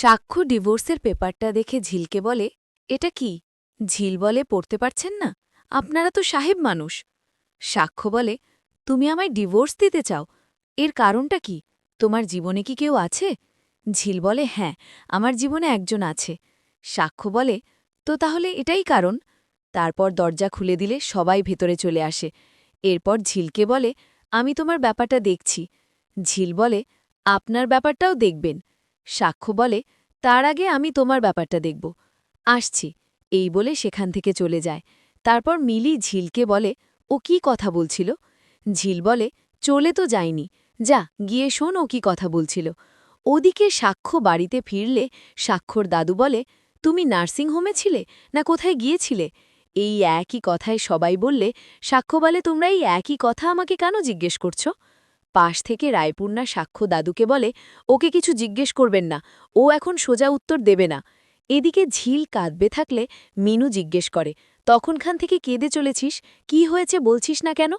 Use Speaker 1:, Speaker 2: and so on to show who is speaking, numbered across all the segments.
Speaker 1: সাক্ষ্য ডিভোর্সের পেপারটা দেখে ঝিলকে বলে, এটা কি? ঝিল বলে পড়তে পারছেন না? আপনারা তো সাহেব মানুষ। সাক্ষ্য বলে, তুমি আমায় ডিভোর্স দিতে চাও? এর কারণটা কি? তোমার জীবনে কি কেউ আছে? ঝিল বলে হ্যাঁ আমার জীবনে একজন আছে। সাক্ষ্য বলে, তো তাহলে এটাই কারণ? তারপর দরজা খুলে দিলে সবাই ভেতরে চলে আসে। এরপর ঝিলকে বলে, আমি তোমার ব্যাপারটা দেখছি। ঝিল বলে, আপনার ব্যাপারটাও দেখবেন। সাক্ষ্য বলে, তার আগে আমি তোমার ব্যাপারটা দেখব। আসছি। এই বলে সেখান থেকে চলে যায়। তারপর মিলি ঝিলকে বলে, ও কি কথা বলছিল? ঝিল বলে, চলে তো যায়নি যা, গিয়ে শোন ও কি কথা বলছিল। ওদিকে সাক্ষ্য বাড়িতে ফিরলে সাক্ষর দাদু বলে, তুমি নার্সিংহোমে ছিলে না কোথায় গিয়েছিলে? এই একই কথায় সবাই বললে, সাক্ষ্য বলে তোমরা এই একই কথা আমাকে কেন জিজ্ঞেস করছ? পাশ থেকে রায়পূর্ণা সাক্ষ্য দাদুকে বলে, ওকে কিছু জিজ্ঞেস করবেন না, ও এখন সোজা উত্তর দেবে না। এদিকে ঝিল কাঁদবে থাকলে মিনু জিজ্ঞেস করে, তখনখান থেকে কেঁদে চলেছিস? কি হয়েছে বলছিস না কেন?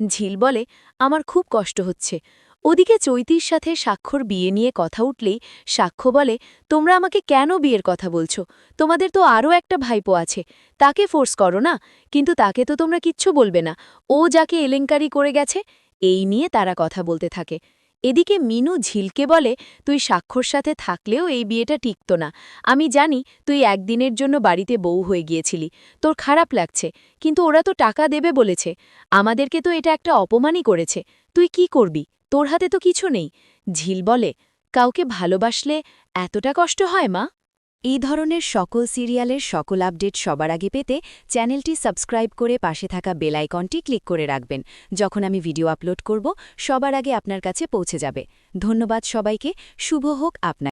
Speaker 1: ঝিল বলে, আমার খুব কষ্ট হচ্ছে। ওদিকে চৈতির সাথে স্বাক্ষর বিয়ে নিয়ে কথা উঠলেই সাক্ষ্য বলে, তোমরা আমাকে কেন বিয়ের কথা বলছো? তোমাদের তো আরও একটা ভাইপো আছে। তাকে ফোর্স করো না, কিন্তু তাকে তো তোমরা কিচ্ছু বলবে না। ও যাকে এলেঙ্কারি করে গেছে এই নিয়ে তারা কথা বলতে থাকে। এদিকে মিনু ঝিলকে বলে, তুই স্বাক্ষর সাথে থাকলেও এই বিয়েটা টিকত না। আমি জানি তুই একদিনের জন্য বাড়িতে বউ হয়ে গিয়েছিলি। তোর খারাপ লাগছে, কিন্তু ওরা তো টাকা দেবে বলেছে। আমাদেরকে তো এটা একটা অপমানই করেছে। তুই কি করবি? তোর হাতে তো কিছু নেই। ঝিল বলে, কাউকে ভালোবাসলে এতটা কষ্ট হয় মা? এই ধরনের সকল সিরিয়ালের সকল আপডেট সবার আগে পেতে চ্যানেলটি সাবস্ক্রাইব করে পাশে থাকা বেল আইকনটি ক্লিক করে রাখবেন। যখন আমি ভিডিও আপলোড করব, সবার আগে আপনার কাছে পৌঁছে যাবে। ধন্যবাদ সবাইকে, শুভ হোক আপনার।